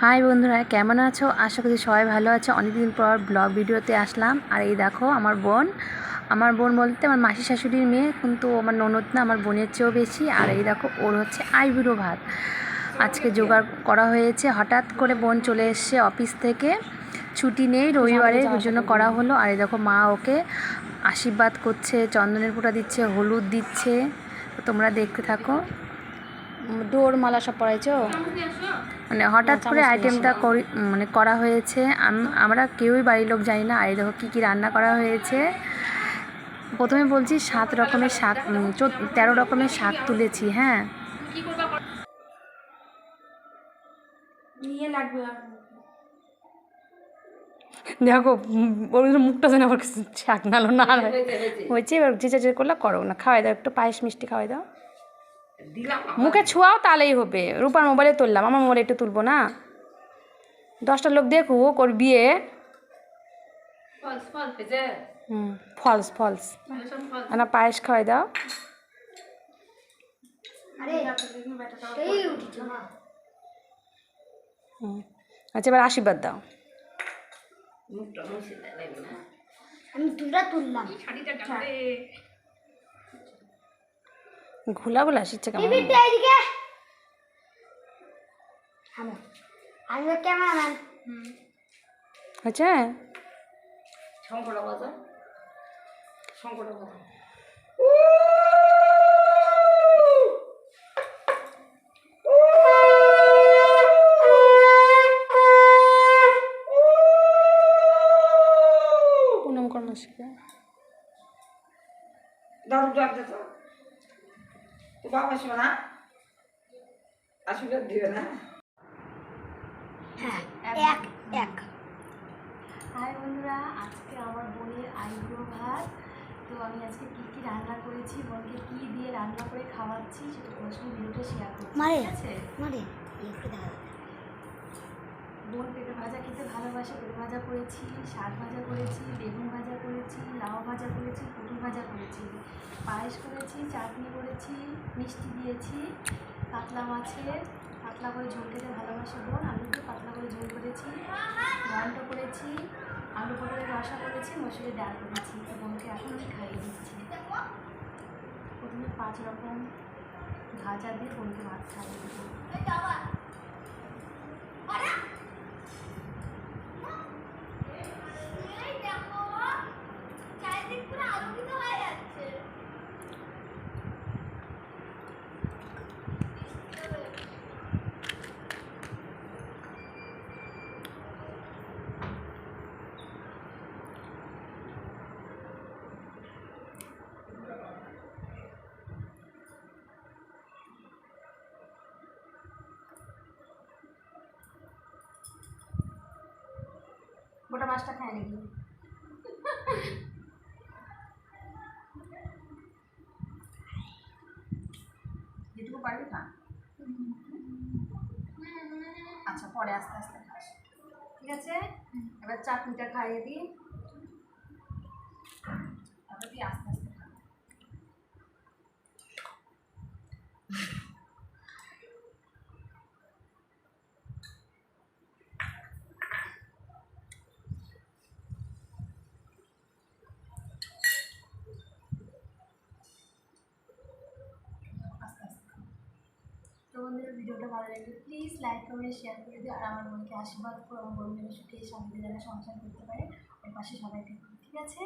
High বন্ধুরা কেমন আছো? আশা করি সবাই ভালো আছে। অনেকদিন পর ব্লগ ভিডিওতে আসলাম। আর এই দেখো আমার বোন। আমার বোন বলতে আমার মাসি শাশুড়ির মেয়ে কিন্তু আমার ননদ না আমার বোনের চেয়েও বেশি। আর এই দেখো ওর হচ্ছে আইবুড়ো ভাত। আজকে জোগাড় করা হয়েছে। হঠাৎ করে বোন চলে এসছে অফিস থেকে। ছুটি নেই রবিবারের ওই জন্য করা হলো। আর এই দেখো মা ওকে আশীর্বাদ করছে চন্দনের ফোঁটা দিচ্ছে হলুদ দিচ্ছে। তোমরা দেখতে থাকো। ডোর মালা সব পড়াইছো মানে হঠাৎ করে আইটেমটা করি মানে করা হয়েছে। আমরা কেউই বাড়ির লোক জানি না। আর এই দেখো কী কী রান্না করা হয়েছে। প্রথমে বলছি সাত রকমের শাক তেরো রকমের শাক তুলেছি হ্যাঁ। দেখো ওর মুখটা যেন আবার শাক নালো না হয়েছে এবার যে যে করলে করো না খাওয়াই দাও। একটু পায়েস মিষ্টি খাওয়াই দাও। মুখে ছোঁয়াও তাহলেই হবে। রূপার মোবাইলে তুললাম আমার মোবাইলে একটু তুলবো না? দশটা লোক দেখুক ওর বিয়ে। হুম ফলস ফলস না পায়েস খাওয়াই দাও। হুম আচ্ছা এবার আশীর্বাদ দাও। আমি তুললাম। ঘোলা ঘোলা আসছে কেমন এদিকে আমি আমি ক্যামেরাম্যান হয়েছে প্রণাম করো মাসিকে দাদু ডাক দে তো তো বাবা না? হ্যাঁ এক এক। হাই বন্ধুরা আজকে আমার বোনের আইব্রো ভাত। তো আমি আজকে কী কী রান্না করেছি বোনকে কী দিয়ে রান্না করে খাওয়াচ্ছি সেটা তোমার সঙ্গে ভিডিওটা শেয়ার করছি ঠিক আছে। বোন পেঁপে ভাজা খেতে ভালোবাসে পেঁপে ভাজা করেছি শাক ভাজা করেছি বেগুন ভাজা করেছি লাউ ভাজা করেছি পটল ভাজা করেছি। পায়েস করেছি, চাটনি করেছি, মিষ্টি দিয়েছি কাতলা মাছের, পাতলা করে ঝোল খেতে ভালোবাসে বোন। একটু পাতলা করে ঝোল করেছি ঘন্ট করেছি, আলু পটলের রসা করেছি, মসুরের ডাল করেছি। বোনকে এখন আমি খাইয়ে দিচ্ছি। প্রথমে পাঁচ রকম ভাজা দিয়ে বোনকে ভাত খাইয়ে দিচ্ছি। গোটা মাছটা খায় নাকি? পারবি না আচ্ছা পরে আস্তে আস্তে খাস। ঠিক আছে? এবার চাটনিটা খাইয়ে দিই তারপর তুই আস্তে আস্তে খা আস্তে আস্তে খা। তো বন্ধুরা ভিডিওটা ভালো লাগলে প্লিজ লাইক কমেন্ট শেয়ার করে দিও, আর আমার মনকে আশীর্বাদ করো, আমার বোন সুখে শান্তি যেন সংসার করতে পারে। ওর পাশে সবাই ঠিক আছে?